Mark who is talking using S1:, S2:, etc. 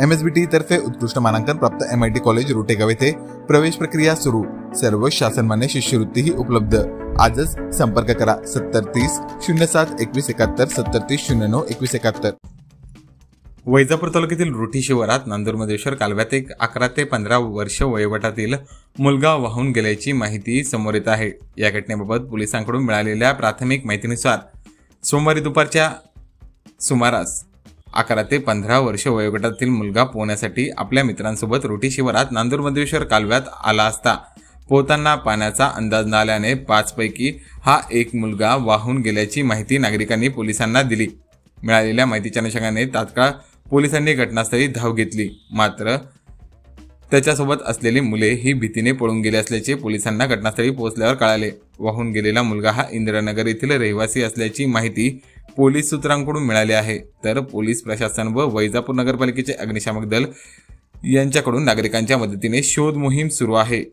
S1: M S बी T तर्फे उत्कृष्ट मानांकन प्राप्त M I T college Rotegaon येथे प्रवेश प्रक्रिया सुरू. सर्व शासनमान्य शिष्यवृत्तीही उपलब्ध. आजच संपर्क करा सत्तर तीस शून्य सात एकवीस एकाहत्तर सत्तर तीस शून्य नऊ एकवीस एकाहत्तर. वैजापूर तालुक्यातील रोठी शिवारात नांदूरमधेश्वर कालव्यात एक अकरा ते पंधरा वर्ष वयोगटातील मुलगा वाहून गेल्याची माहिती समोर येत आहे. या घटनेबाबत पोलिसांकडून मिळालेल्या प्राथमिक माहितीनुसार सोमवारी दुपारच्या सुमारास अकरा ते पंधरा वर्ष वयोगटातील मुलगा पोहण्यासाठी आपल्या मित्रांसोबत रोटी शिवारात नांदूरमधेश्वर कालव्यात आला असता. पोहताना पाण्याचा अंदाज न आल्याने पाचपैकी हा एक मुलगा वाहून गेल्याची माहिती नागरिकांनी पोलिसांना दिली. मिळालेल्या माहितीच्या अनुषंगाने तात्काळ पोलिसांनी घटनास्थळी धाव घेतली. मात्र त्याच्यासोबत असलेली मुले ही भीतीने पळून गेली असल्याचे पोलिसांना घटनास्थळी पोहोचल्यावर कळाले. वाहून गेलेला मुलगा हा इंदिरानगर येथील रहिवासी असल्याची माहिती पोलीस सूत्रांकडून मिळाली आहे. तर पोलीस प्रशासन व वैजापूर नगरपालिकेचे अग्निशामक दल यांच्याकडून नागरिकांच्या मदतीने शोध मोहीम सुरू आहे.